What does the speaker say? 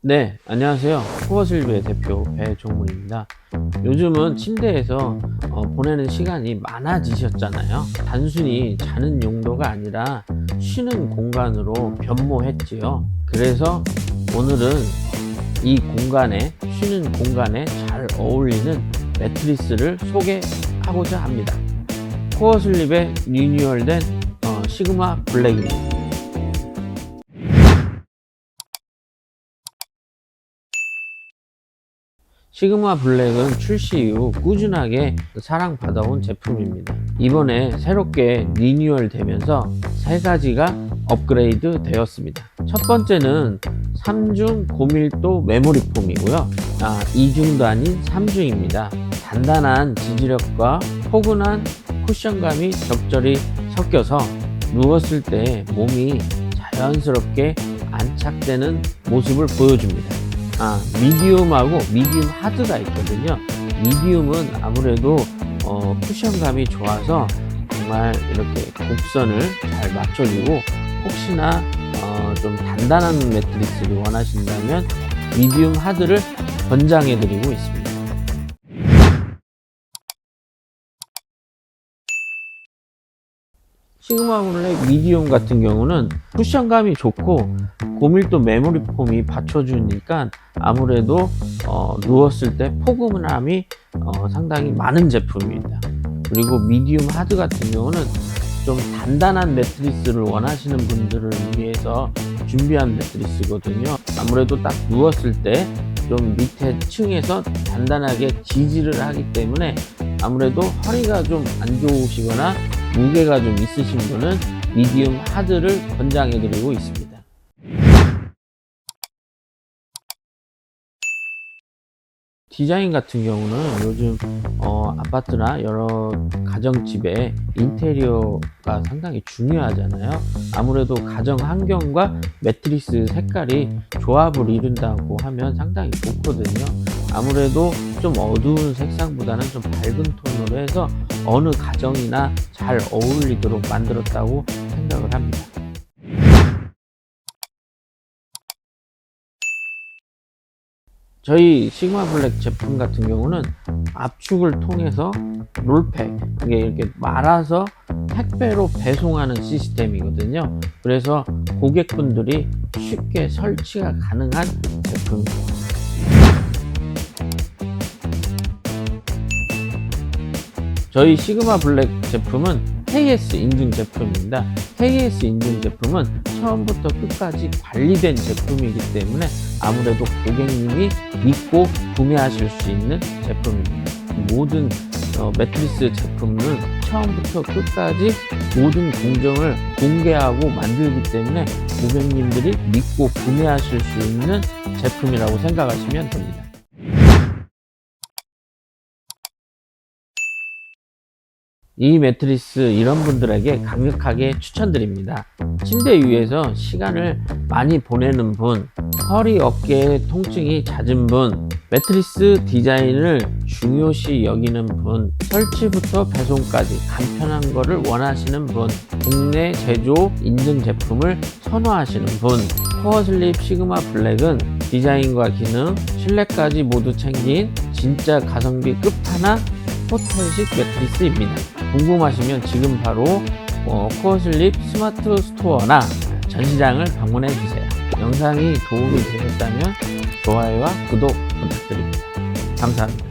네, 안녕하세요. 코어슬비의 대표 배종문입니다. 요즘은 침대에서 어, 보내는 시간이 많아지셨잖아요. 단순히 자는 용도가 아니라 쉬는 공간으로 변모했지요. 그래서 오늘은 이 공간에, 쉬는 공간에 잘 어울리는 매트리스를 소개하고자 합니다. 코어슬립에 리뉴얼된 어, 시그마 블랙입니다. 시그마 블랙은 출시 이후 꾸준하게 사랑받아온 제품입니다. 이번에 새롭게 리뉴얼 되면서 세 가지가 업그레이드 되었습니다. 첫 번째는 3중 고밀도 메모리 폼이고요. 아, 2중도 아닌 3중입니다. 단단한 지지력과 포근한 쿠션감이 적절히 섞여서 누웠을 때 몸이 자연스럽게 안착되는 모습을 보여줍니다. 아, 미디움하고 미디움 하드가 있거든요. 미디움은 아무래도 어, 쿠션감이 좋아서 정말 이렇게 곡선을 잘 맞춰주고 혹시나 어, 좀 단단한 매트리스를 원하신다면 미디움 하드를 권장해드리고 있습니다. 시그마 블랙 미디움 같은 경우는 쿠션감이 좋고 고밀도 메모리 폼이 받쳐주니까 아무래도 어, 누웠을 때 포근함이 어, 상당히 많은 제품입니다. 그리고 미디움 하드 같은 경우는 좀 단단한 매트리스를 원하시는 분들을 위해서 준비한 매트리스거든요. 아무래도 딱 누웠을 때 좀 밑에 층에서 단단하게 지지를 하기 때문에 아무래도 허리가 좀 안 좋으시거나 무게가 좀 있으신 분은 미디움 하드를 권장해 드리고 있습니다. 디자인 같은 경우는 요즘 어, 아파트나 여러 가정집에 인테리어가 상당히 중요하잖아요. 아무래도 가정 환경과 매트리스 색깔이 조합을 이룬다고 하면 상당히 좋거든요. 아무래도 좀 어두운 색상보다는 좀 밝은 톤으로 해서 어느 가정이나 잘 어울리도록 만들었다고 생각을 합니다. 저희 시그마 블랙 제품 같은 경우는 압축을 통해서 롤팩, 이게 이렇게 말아서 택배로 배송하는 시스템이거든요. 그래서 고객분들이 쉽게 설치가 가능한 제품입니다. 저희 시그마 블랙 제품은 KS 인증 제품입니다. KS 인증 제품은 처음부터 끝까지 관리된 제품이기 때문에 아무래도 고객님이 믿고 구매하실 수 있는 제품입니다. 모든 어, 매트리스 제품은 처음부터 끝까지 모든 공정을 공개하고 만들기 때문에 고객님들이 믿고 구매하실 수 있는 제품이라고 생각하시면 됩니다. 이 매트리스 이런 분들에게 강력하게 추천드립니다. 침대 위에서 시간을 많이 보내는 분, 허리 어깨 통증이 잦은 분, 매트리스 디자인을 중요시 여기는 분, 설치부터 배송까지 간편한 것을 원하시는 분, 국내 제조 인증 제품을 선호하시는 분, 코어슬립 시그마 블랙은 디자인과 기능, 실내까지 모두 챙긴 진짜 가성비 끝판왕 호텔식 매트리스입니다. 궁금하시면 지금 바로 어, 코어슬립 스마트 스토어나 전시장을 방문해 주세요. 영상이 도움이 되셨다면 좋아요와 구독 부탁드립니다. 감사합니다.